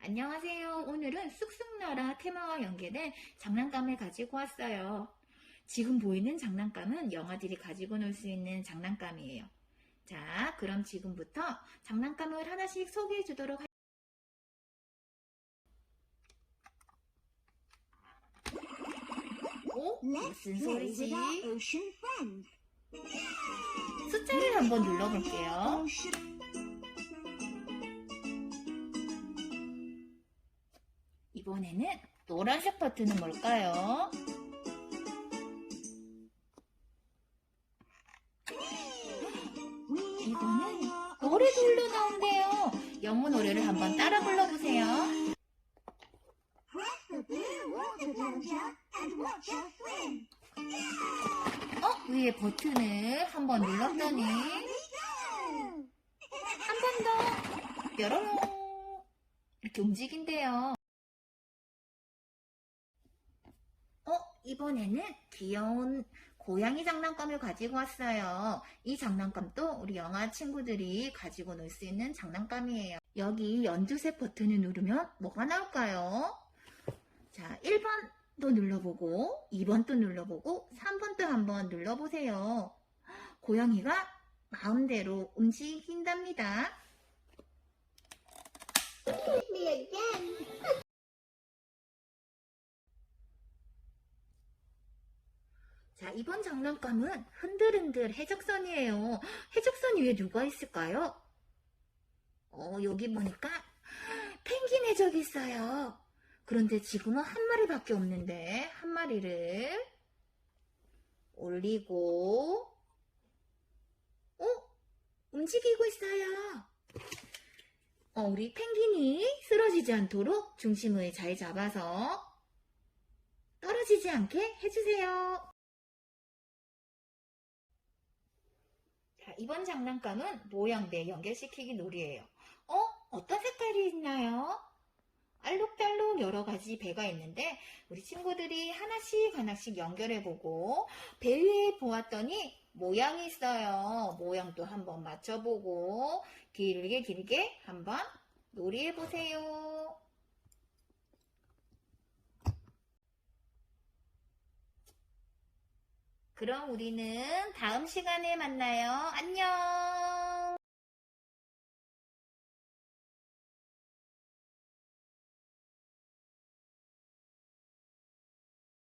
안녕하세요. 오늘은 쑥쑥나라 테마와 연계된 장난감을 가지고 왔어요. 지금 보이는 장난감은 영아들이 가지고 놀 수 있는 장난감이에요. 자, 그럼 지금부터 장난감을 하나씩 소개해 주도록 할게요. 오? Let's 무슨 with 소리지? 숫자를 한번 눌러볼게요. 이번에는 노란색 버튼은 뭘까요? 이거는 노래도 흘러나온대요. 영어 노래를 한번 따라 불러보세요. 어? 위에 버튼을 한 번 눌렀더니 Here we go. 한번 더 뾰로롱 이렇게 움직인대요. 어? 이번에는 귀여운 고양이 장난감을 가지고 왔어요. 이 장난감도 우리 영아 친구들이 가지고 놀 수 있는 장난감이에요. 여기 연두색 버튼을 누르면 뭐가 나올까요? 자, 1번 도 눌러보고, 2번도 눌러보고, 3번도 한번 눌러보세요. 고양이가 마음대로 움직인답니다. 자, 이번 장난감은 흔들흔들 해적선이에요. 해적선 위에 누가 있을까요? 어, 여기 보니까 펭귄 해적이 있어요. 그런데 지금은 한 마리밖에 없는데, 한 마리를 올리고, 어? 움직이고 있어요. 어, 우리 펭귄이 쓰러지지 않도록 중심을 잘 잡아서 떨어지지 않게 해주세요. 자, 이번 장난감은 모양배 연결시키기 놀이에요. 어? 어떤 색깔이 있나요? 여러 가지 배가 있는데 우리 친구들이 하나씩 하나씩 연결해보고 배 위에 보았더니 모양이 있어요. 모양도 한번 맞춰보고 길게 길게 한번 놀이해보세요. 그럼 우리는 다음 시간에 만나요. 안녕!